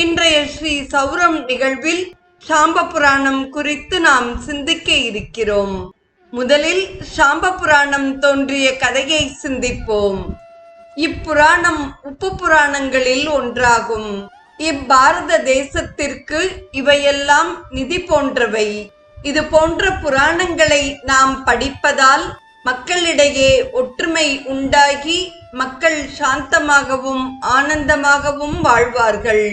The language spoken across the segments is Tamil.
இன்றைய ஸ்ரீ சௌரம் நிகழ்வில் சாம்ப புராணம் குறித்து நாம் சிந்திக்க இருக்கிறோம். முதலில் சாம்ப புராணம் தோன்றிய கதையை சிந்திப்போம். இப்புராணம் உப்பு புராணங்களில் ஒன்றாகும். இப்பாரத தேசத்திற்கு இவையெல்லாம் நிதி போன்றவை. இது போன்ற புராணங்களை நாம் படிப்பதால் மக்களிடையே ஒற்றுமை உண்டாகி மக்கள் சாந்தமாகவும் ஆனந்தமாகவும் வாழ்வார்கள்.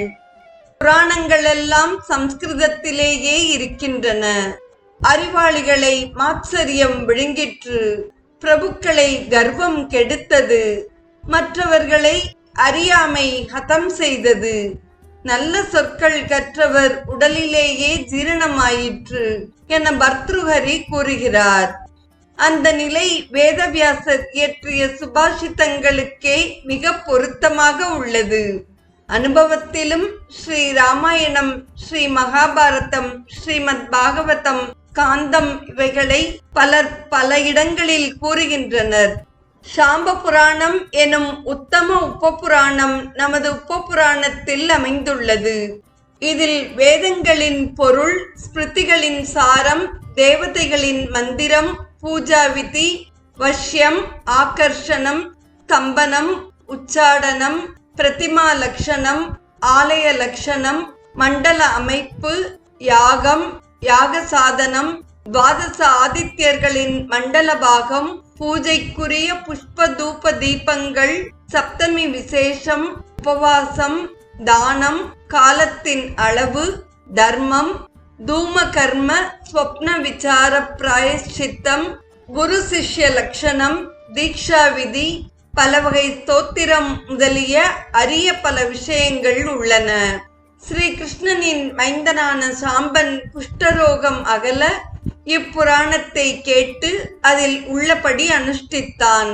புராணங்கள் எல்லாம் சம்ஸ்கிருதத்திலேயே இருக்கின்றன. அறிவாளிகளை மாத்சரியம் விழுங்கிற்று. பிரபுக்களை கர்வம் கெடுத்தது. மற்றவர்களை அறியாமை ஹதம் செய்தது. நல்ல சொற்கள் கற்றவர் உடலிலேயே ஜீரணமாயிற்று என பர்த்ருஹரி கூறுகிறார். அந்த நிலை வேதவியாசர் இயற்றிய சுபாஷிதங்களுக்கே மிக பொருத்தமாக உள்ளது. அனுபவத்திலும் ஸ்ரீ ராமாயணம் ஸ்ரீ மகாபாரதம் ஸ்ரீமத் பாகவதம் காந்தம் இவைகளை பலர் பல இடங்களில் கூறுகின்றனர். சாம்ப புராணம் எனும் உத்தம உப்ப புராணம் நமது உப்ப புராணத்தில் அமைந்துள்ளது. இதில் வேதங்களின் பொருள் ஸ்மிருதிகளின் சாரம் தேவதைகளின் மந்திரம் பூஜா விதி வஷ்யம் ஆகர்ஷணம் ஸ்தம்பனம் உச்சாடனம் பிரதிமா லட்சணம் ஆலய லட்சணம் மண்டல அமைப்பு யாகம் யாக சாதனம் துவாதச ஆதித்யர்களின் மண்டல பாகம் பூஜைக்குரிய புஷ்ப தூப தீபங்கள் சப்தமி விசேஷம் உபவாசம் தானம் காலத்தின் அளவு தர்மம் தூம கர்ம ஸ்வப்ன விசார பிராயஷ்சித்தம் குரு சிஷ்ய லட்சணம் தீக்ஷா விதி பல வகை ஸ்தோத்திரம் முதலிய அரிய பல விஷயங்கள் உள்ளன. ஸ்ரீ கிருஷ்ணனின் மைந்தனான சாம்பன் குஷ்டரோகம் அகல இப்புராணத்தை கேட்டு அதில் உள்ளபடி அனுஷ்டித்தான்.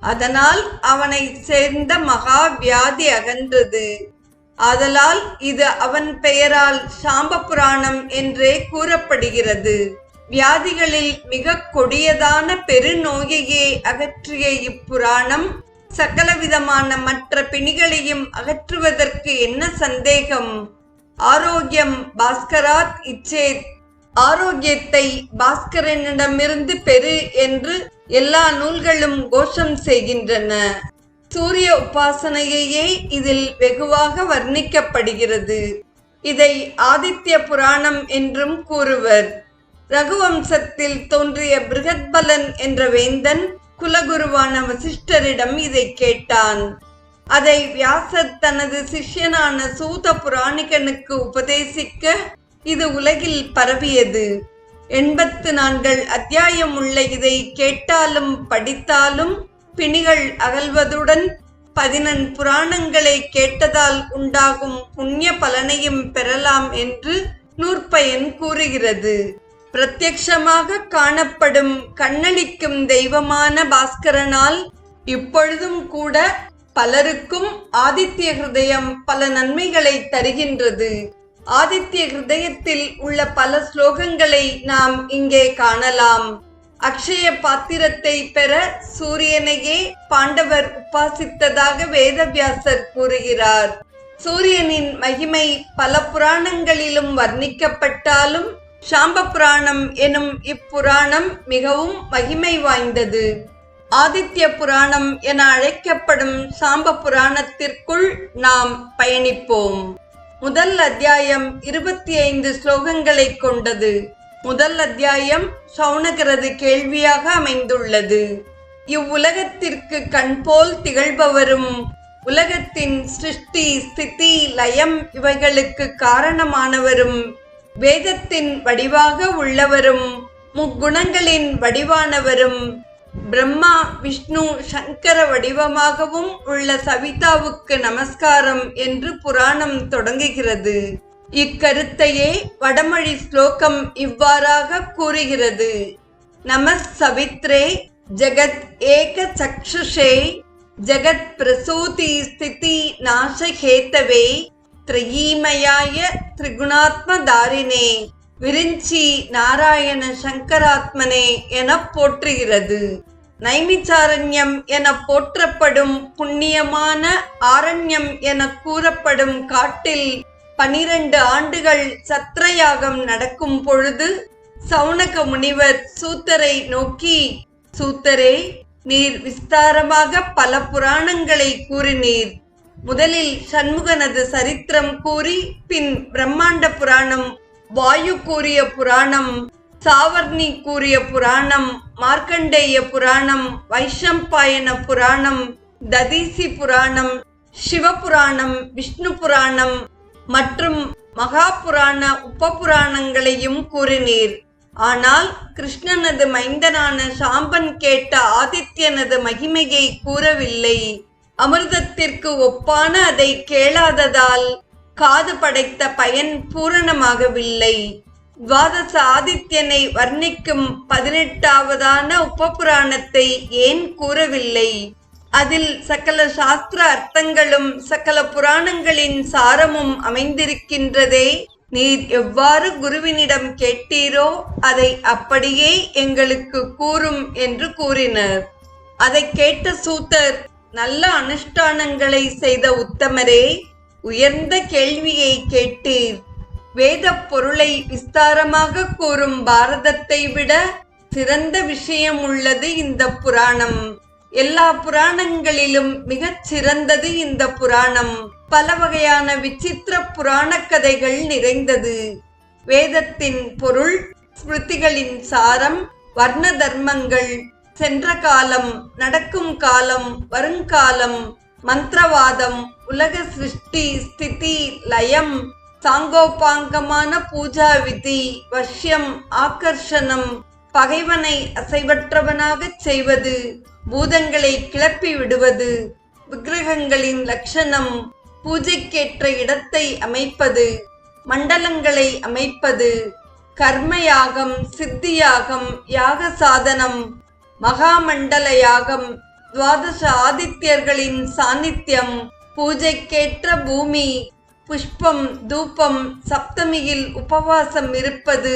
அதனால் அவனை சேர்ந்த மகா வியாதி அகன்றது. ஆதலால் இது அவன் பெயரால் சாம்ப புராணம் என்றே கூறப்படுகிறது. வியாதிகளில் மிக கொடியதான பெருநோயையே அகற்றிய இப்புராணம் சகலவிதமான மற்ற பிணிகளையும் அகற்றுவதற்கு என்ன சந்தேகம்? ஆரோக்கியம் பாஸ்கராத் இச்சேத் ஆரோக்கியத்தை பாஸ்கரனிடமிருந்து பெறு என்று எல்லா நூல்களும் கோஷம் செய்கின்றன. சூரிய உபாசனையையே இதில் வெகுவாக வர்ணிக்கப்படுகிறது. இதை ஆதித்ய புராணம் என்றும் கூறுவர். ரகுவம்சத்தில் தோன்றிய பிருகத்பலன் என்ற வேந்தன் குலகுருவான வசிஷ்டரிடம் இதை கேட்டான். அதை வியாசர் தனது சிஷ்யனான சூத புராணிகனுக்கு உபதேசிக்க இது உலகில் பரவியது. எண்பத்து நான்கள் அத்தியாயம் உள்ள இதை கேட்டாலும் படித்தாலும் பிணிகள் அகல்வதுடன் பதினெண் புராணங்களை கேட்டதால் உண்டாகும் புண்ணிய பலனையும் பெறலாம் என்று நூற்பயன் கூறுகிறது. பிரத்யக்ஷமாக காணப்படும் கண்ணளிக்கும் தெய்வமான பாஸ்கரனால் இப்பொழுதும் கூட பலருக்கும் ஆதித்ய ஹிருதயம் பல நன்மைகளை தருகின்றது. ஆதித்ய ஹிருதயத்தில் உள்ள பல ஸ்லோகங்களை நாம் இங்கே காணலாம். அக்ஷய பாத்திரத்தை பெற சூரியனையே பாண்டவர் உபாசித்ததாக வேதவியாசர் கூறுகிறார். சூரியனின் மகிமை பல புராணங்களிலும் வர்ணிக்கப்பட்டாலும் சாம்ப புராணம் எனும் இப்புராணம் மிகவும் மகிமை வாய்ந்தது. ஆதித்ய புராணம் என அழைக்கப்படும் சாம்ப புராணத்திற்குள் நாம் பயணிப்போம். முதல் அத்தியாயம் இருபத்தி ஐந்து ஸ்லோகங்களை கொண்டது. முதல் அத்தியாயம் சௌனகரது கேள்வியாக அமைந்துள்ளது. இவ்வுலகத்திற்கு கண்போல் திகழ்பவரும் உலகத்தின் சிருஷ்டி ஸ்திதி லயம் இவைகளுக்கு காரணமானவரும் வேதத்தின் வடிவாக உள்ளவரும் முக்குணங்களின் வடிவானவரும் பிரம்மா விஷ்ணு சங்கர வடிவமாகவும் உள்ள சவிதாவுக்கு நமஸ்காரம் என்று புராணம் தொடங்குகிறது. இக்கருத்தையே வடமொழி ஸ்லோகம் இவ்வாறாக கூறுகிறது. நமஸ் சவித்ரே ஜகத் ஏக சக்ஷுஷே ஜகத் பிரசூதி ஸ்திதி நாசஹேத்தவே திரையீமயாய திரிகுணாத்மதாரினே விரிஞ்சி நாராயண சங்கராத்மனே என போற்றுகிறது. நைமிச்சாரண்யம் என போற்றப்படும் புண்ணியமான ஆரண்யம் என கூறப்படும் காட்டில் பனிரெண்டு ஆண்டுகள் சத்ரயாகம் நடக்கும் பொழுது சவுனக முனிவர் சூத்தரை நோக்கி சூத்தரே நீர் விஸ்தாரமாக பல புராணங்களை கூறினீர். முதலில் சண்முகனது சரித்திரம் கூறி பின் பிரம்மாண்ட புராணம் வாயு கூறிய புராணம் சாவர்ணி கூறிய புராணம் மார்க்கண்டேய புராணம் வைஷம்பாயன புராணம் ததீசி புராணம் சிவபுராணம் விஷ்ணு புராணம் மற்றும் மகா புராண உப புராணங்களையும் கூறினீர். ஆனால் கிருஷ்ணனது மைந்தனான சாம்பன் கேட்ட ஆதித்யனது மகிமையை கூறவில்லை. அமிர்தத்திற்கு ஒப்பான அதை கேளாததால் காது படைத்த பயன் பூரணமாகவில்லை. துவாதச ஆதித்யனை வர்ணிக்கும் பதினெட்டாவதான உபபுராணத்தை ஏன் கூறவில்லை? அதில் சகல சாஸ்திர அர்த்தங்களும் சகல புராணங்களின் சாரமும் அமைந்திருக்கின்றதே. நீர் எவ்வாறு குருவினிடம் கேட்டீரோ அதை அப்படியே எங்களுக்கு கூறும் என்று கூறினர். அதை கேட்ட சூத்தர் நல்ல அனுஷ்டானங்களை செய்த உத்தமரே உயர்ந்த கேள்வியை கேட்டீர் வேத பொருளை விஸ்தாரமாக கூறும் பாரதத்தை விட சிறந்த விஷயம் உள்ளது இந்த புராணம். எல்லா புராணங்களிலும் மிகச் சிறந்தது இந்த புராணம். பல வகையான விசித்திர புராண கதைகள் நிறைந்தது. வேதத்தின் பொருள் ஸ்மிருதிகளின் சாரம் வர்ண தர்மங்கள் சென்ற காலம் நடக்கும் காலம் வருங்காலம் மந்திரவாதம் உலக சிருஷ்டி ஸ்திதி லயம் சாங்கோபாங்கமான பூஜா விதி வஷ்யம் ஆக்கர்ஷணம் பகைவனை அசைவற்றவனாகச் செய்வது பூதங்களை கிளப்பி விடுவது விக்கிரகங்களின் லட்சணம் பூஜைக்கேற்ற இடத்தை அமைப்பது மண்டலங்களை அமைப்பது கர்மயாகம் சித்தியாகம் யாக சாதனம் மகாமண்டல யாகம் துவாதச ஆதித்யர்களின் சாநித்தியம் பூஜைக்கேற்ற பூமி புஷ்பம் தூபம் சப்தமியில் உபவாசம் இருப்பது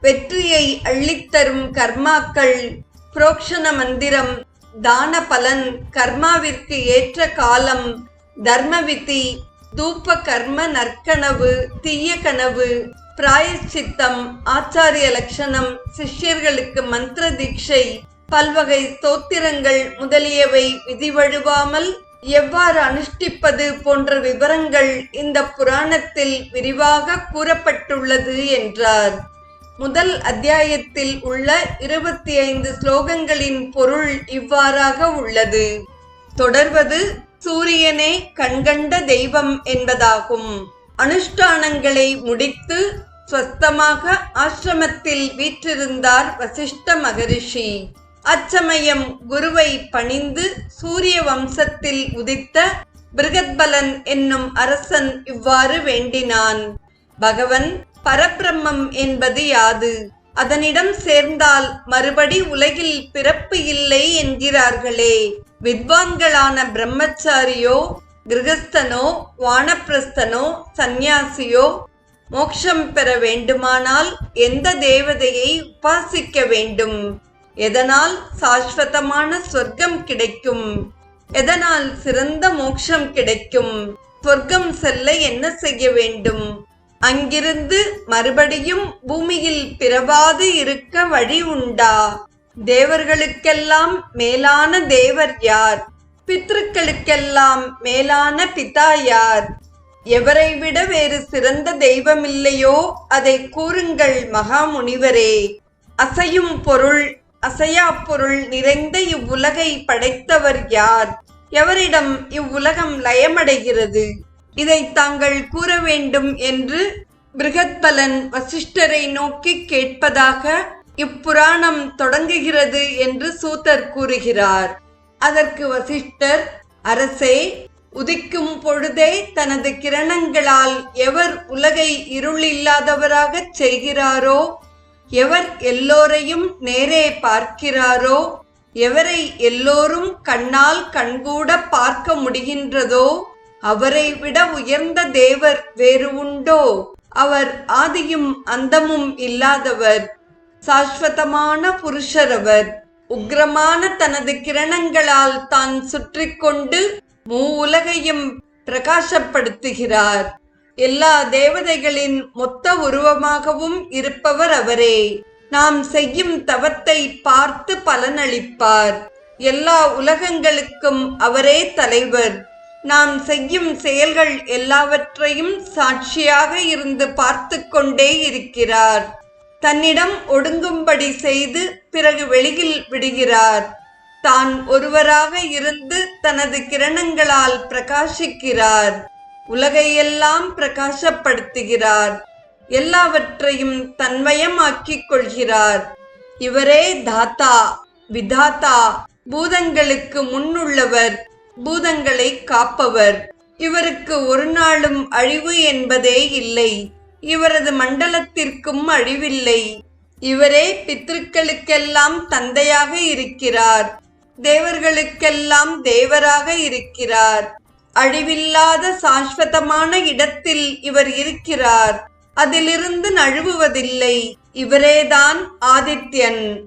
வெற்றியை அள்ளித்தரும் கர்மாக்கள். புரோக்ஷண மந்திரம் தான பலன் கர்மாவிற்கு ஏற்ற காலம் தர்மவிதி தூப கர்ம நற்கனவு தீய கனவு பிராயச்சித்தம் ஆச்சாரிய லட்சணம் சிஷ்யர்களுக்கு மந்திர தீட்சை. பல்வகை ஸ்தோத்திரங்கள் முதலியவை விதிவழுவாமல் எவ்வாறு அனுஷ்டிப்பது போன்ற விவரங்கள் இந்த புராணத்தில் விரிவாக கூறப்பட்டுள்ளது என்றார். முதல் அத்தியாயத்தில் உள்ள இருபத்தி ஐந்து ஸ்லோகங்களின் பொருள் இவ்வாறாக உள்ளது. தொடர்வது சூரியனே கண்கண்ட தெய்வம் என்பதாகும். அனுஷ்டானங்களை முடித்து ஸ்வஸ்தமாக ஆசிரமத்தில் வீற்றிருந்தார் வசிஷ்ட மகரிஷி. அச்சமயம் குருவை பணிந்து சூரிய வம்சத்தில் உதித்த பிருகத்பலன் என்னும் அரசன் இவ்வாறு வேண்டினான். பகவன் பரபிரம்மம் என்பது யாது? அதனிடம் சேர்ந்தால் மறுபடி உலகில் பிறப்பு இல்லை என்கிறார்களே. வித்வான்களான பிரம்மச்சாரியோ கிரகஸ்தனோ வானப்பிரஸ்தனோ சந்நியாசியோ மோட்சம் பெற வேண்டுமானால் எந்த தேவதையை உபாசிக்க வேண்டும்? எதனால் சாஸ்வதமான சொர்க்கம் கிடைக்கும்? எதனால் சிறந்த மோட்சம் கிடைக்கும்? சொர்க்கம் செல்ல என்ன செய்ய வேண்டும்? அங்கிருந்து மறுபடியும் பூமியில் பிறவாது இருக்க வழி உண்டா? தேவர்களுக்கெல்லாம் மேலான தேவர் யார்? பித்ருக்களுக்கெல்லாம் மேலான பிதா யார்? எவரை விட வேறு சிறந்த தெய்வமில்லையோ அதை கூறுங்கள் மகாமுனிவரே அசையும் பொருள் அசையா பொருள் நிறைந்த இவ்வுலகை படைத்தவர் யார்? எவரிடம் இவ்வுலகம் லயமடைகிறது? இதை தாங்கள் கூற வேண்டும் என்று பிருகத்பலன் வசிஷ்டரை நோக்கி கேட்பதாக இப்புராணம் தொடங்குகிறது என்று சூத்தர் கூறுகிறார். அதற்கு வசிஷ்டர் அரசே உதிக்கும் பொழுதே தனது கிரணங்களால் எவர் உலகை இருளில்லாதவராகச் செய்கிறாரோ? எவர் எல்லோரையும் நேரே பார்க்கிறாரோ எவரை எல்லோரும் கண்ணால் கண்கூட பார்க்க முடிகின்றதோ அவரை விட உயர்ந்த தேவர் வேறு உண்டோ? அவர் ஆதியும் அந்தமும் இல்லாதவர் சாஸ்வதமான புருஷரவர். உக்ரமான தனது கிரணங்களால் தான் சுற்றி கொண்டு மூ உலகையும் பிரகாசப்படுத்துகிறார். எல்லா தேவதைகளின் மொத்த உருவமாகவும் இருப்பவர் அவரே. நாம் செய்யும் தவத்தை பார்த்து பலனளிப்பார். எல்லா உலகங்களுக்கும் அவரே தலைவர். நாம் செய்யும் செயல்கள் எல்லாவற்றையும் சாட்சியாக இருந்து பார்த்து கொண்டே இருக்கிறார். தன்னிடம் ஒடுங்கும்படி செய்து பிறகு வெளியில் விடுகிறார். தான் ஒருவராக இருந்து தனது கிரணங்களால் பிரகாசிக்கிறார். உலகையெல்லாம் பிரகாசப்படுத்துகிறார். எல்லாவற்றையும் தன்மயமாக்கிக் கொள்கிறார் இவரே தாத்தா விதாத்தா பூதங்களுக்கு முன்னுள்ளவர் பூதங்களை காப்பவர். இவருக்கு ஒரு நாளும் அழிவு என்பதே இல்லை. இவரது மண்டலத்திற்கும் அழிவில்லை. இவரே பித்திருக்களுக்கெல்லாம் தந்தையாக இருக்கிறார். தேவர்களுக்கெல்லாம் தேவராக இருக்கிறார். அழிவில்லாத சாஸ்வதமான இடத்தில் இவர் இருக்கிறார். அதிலிருந்து நழுவுவதில்லை. இவரேதான் ஆதித்யன்.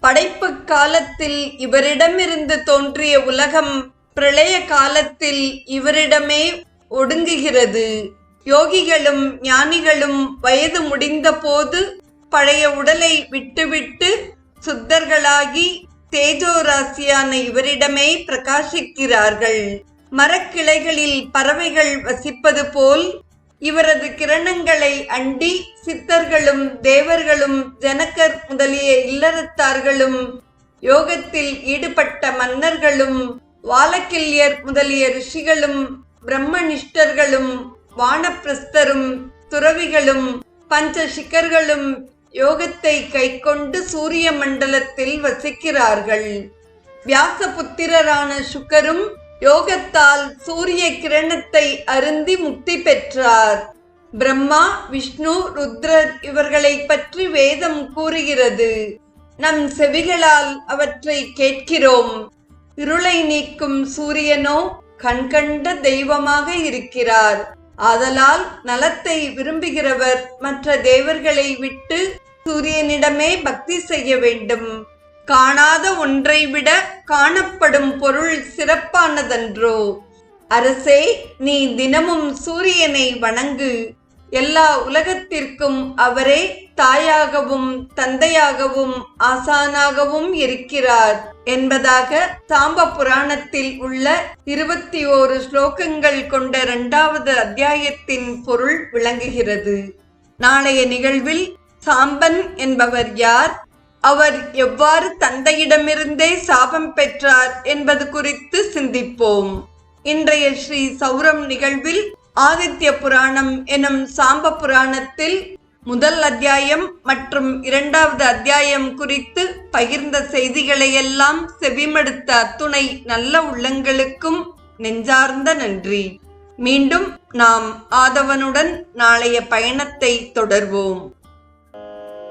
படைப்பு காலத்தில் இவரிடமிருந்து தோன்றிய உலகம் பிரளய காலத்தில் இவரிடமே ஒடுங்குகிறது. யோகிகளும் ஞானிகளும் வயது முடிந்த போது பழைய உடலை விட்டுவிட்டு சுத்தர்களாகி தேஜோராசியான இவரிடமே பிரகாசிக்கிறார்கள். மரக்கிளைகளில் பறவைகள் வசிப்பது போல் இவரது கிரணங்களை அண்டி சித்தர்களும் தேவர்களும் ஜனகர் முதலிய இல்லறத்தார்களும் யோகத்தில் ஈடுபட்ட மன்னர்களும் வாலக்கில்யர் முதலிய ரிஷிகளும் பிரம்மனிஷ்டர்களும் வானப்பிரஸ்தரும் துறவிகளும் பஞ்ச சிக்கர்களும் யோகத்தை கைக்கொண்டு சூரிய மண்டலத்தில் வசிக்கிறார்கள். வியாசபுத்திரரான சுக்கரும் யோகத்தால் சூரிய கிரணத்தை அருந்தி முக்தி பெற்றார். பிரம்மா விஷ்ணு ருத்ரர் இவர்களை பற்றி வேதம் கூறுகிறது. நம் செவிகளால் அவற்றை கேட்கிறோம். இருளை நீக்கும் சூரியனோ கண்கண்ட தெய்வமாக இருக்கிறார். ஆதலால் நலத்தை விரும்புகிறவர் மற்ற தேவர்களை விட்டு சூரியனிடமே பக்தி செய்ய வேண்டும். காணாத ஒன்றை விட காணப்படும் பொருள் சிறப்பானதன்றோ? அரசே நீ தினமும் சூரியனை வணங்கு. எல்லா உலகத்திற்கும் அவரே தாயாகவும் தந்தையாகவும் ஆசானாகவும் இருக்கிறார் என்பதாக சாம்ப புராணத்தில் உள்ள இருபத்தி ஓரு ஸ்லோகங்கள் கொண்ட இரண்டாவது அத்தியாயத்தின் பொருள் விளங்குகிறது. நாளைய நிகழ்வில் சாம்பன் என்பவர் யார்? அவர் எவ்வாறு தந்தையிடமிருந்தே சாபம் பெற்றார் என்பது குறித்து சிந்திப்போம். இன்றைய ஸ்ரீ சௌரம் நிகழ்வில் ஆதித்ய புராணம் எனும் சாம்ப புராணத்தில் முதல் அத்தியாயம் மற்றும் இரண்டாவது அத்தியாயம் குறித்து பகிர்ந்த செய்திகளையெல்லாம் செவிமடுத்த அத்துணை நல்ல உள்ளங்களுக்கும் நெஞ்சார்ந்த நன்றி. மீண்டும் நாம் ஆதவனுடன் நாளைய பயணத்தை தொடர்வோம்.